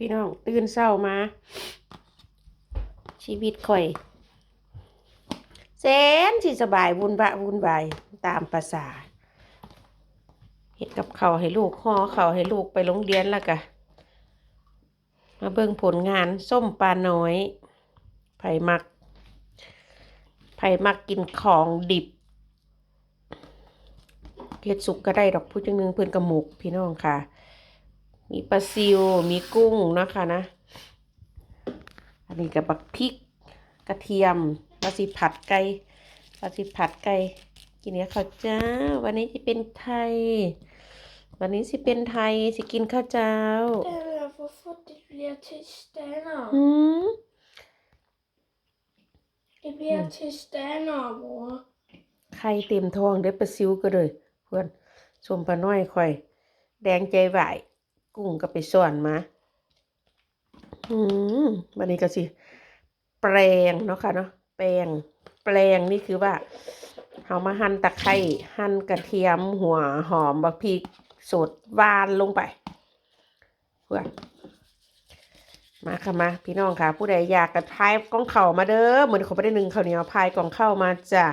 พี่น้องตื่นเศร้ามา ชีวิตข่อยแสนสิสบายวุ่นบะวุ่นวายตามภาษาเฮ็ดกับเขาให้ลูกห่อเขาให้ลูกไปโรงเรียนแล้วกะมาเบิ่งผลงานส้มปลาน้อย ไผ่มัก ไผ่มักกินของดิบเฮ็ดสุกก็ได้ดอกผู้จังหนึงเพิ่อนกระหมกพี่น้องค่ะ มีปลาซิว มีกุ้งเนาะคะนะ อันนี้กับบักพริก กระเทียมปลาสิผัดไก่ปลาสิผัดไก่กินเนี้ยข้าวเจ้า วันนี้จะเป็นไทย วันนี้สิเป็นไทยสิกินข้าวเจ้า Eller hvorfor det bliver til stander? หืม Det bliver til stander, bror. ไข่เต็มท้องเด้อปลาซิวก็เลยเพื่อนสมปลาน้อยข่อย แดงใจไหวาย กุ้งก็ไปส่วนมาอืมวันนี้ก็สิ แปลงเนาะค่ะเนาะแปลง แปลงนี่คือว่าเอามาหั่นตะไคร้หั่นกระเทียมหัวหอมบักพริกสดวานลงไปเพื่อมาค่ะมาพี่น้องค่ะ ผู้ใดอยากกระพายกล้องเข่ามาเด้อเหมือนเขาไม่ได้นึ่งข้าวเหนียวพายกล่องเข้ามาจ้ะ